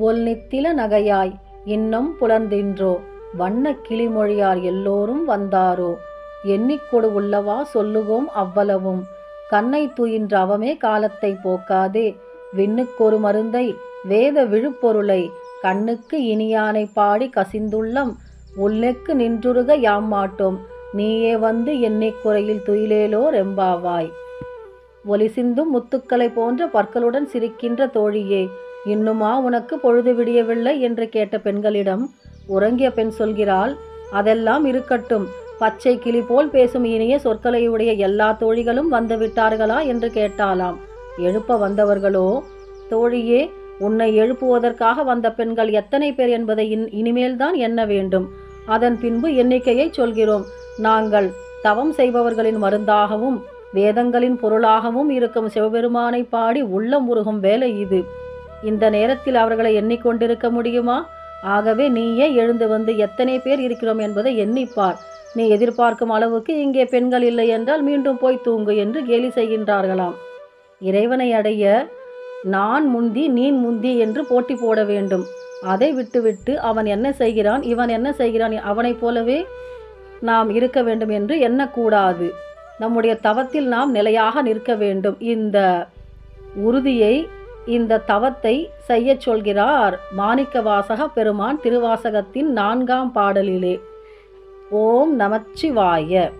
ஒல் நித்தில நகையாய் இன்னும் புலர்ந்தின்றோ வண்ண கிளிமொழியார் எல்லோரும் வந்தாரோ? எண்ணிக்கொடு உள்ளவா சொல்லுவோம் அவ்வளவும். கண்ணை துயின்ற அவமே காலத்தை போக்காதே. விண்ணுக்கொரு மருந்தை வேத விழுப்பொருளை கண்ணுக்கு இனியானை பாடி கசிந்துள்ளம். உள்ளெக்கு நின்றுருக யாம் மாட்டோம். நீயே வந்து எண்ணிக் குறையில் துயிலேலோ ரெம்பாவாய். ஒலி சிந்தும் முத்துக்களை போன்ற பற்களுடன் சிரிக்கின்ற தோழியே இன்னுமா உனக்கு பொழுது விடியவில்லை என்று கேட்ட பெண்களிடம் உறங்கிய பெண் சொல்கிறாள் அதெல்லாம் இருக்கட்டும். பச்சை கிளி போல் பேசும் இனிய சொற்களையுடைய எல்லா தோழிகளும் வந்து விட்டார்களா? என்று கேட்டாலாம் எழுப்ப வந்தவர்களோ? தோழியே உன்னை எழுப்புவதற்காக வந்த பெண்கள் எத்தனை பேர் என்பதை இன் இனிமேல்தான் எண்ண வேண்டும். அதன் பின்பு எண்ணிக்கையை சொல்கிறோம். நாங்கள் தவம் செய்பவர்களின் மருந்தாகவும் வேதங்களின் பொருளாகவும் இருக்கும் சிவபெருமானை பாடி உள்ளம் உருகும் வேலை இது. இந்த நேரத்தில் அவர்களை எண்ணிக்கொண்டிருக்க முடியுமா? ஆகவே நீயே எழுந்து வந்து எத்தனை பேர் இருக்கிறோம் என்பதை எண்ணிப்பார். நீ எதிர்பார்க்கும் அளவுக்கு இங்கே பெண்கள் இல்லை என்றால் மீண்டும் போய் தூங்கு என்று கேலி செய்கின்றார்களாம். இறைவனை அடைய நான் முந்தி நீ முந்தி என்று போட்டி போட வேண்டும். அதை விட்டுவிட்டு அவன் என்ன செய்கிறான் இவன் என்ன செய்கிறான் அவனைப் போலவே நாம் இருக்க வேண்டும் என்று எண்ணக்கூடாது. நம்முடைய தவத்தில் நாம் நிலையாக நிற்க வேண்டும். இந்த உறுதியை இந்த தவத்தை செய்யச் சொல்கிறார் மாணிக்க வாசக பெருமான் திருவாசகத்தின் நான்காம் பாடலிலே. ஓம் நமச்சிவாய.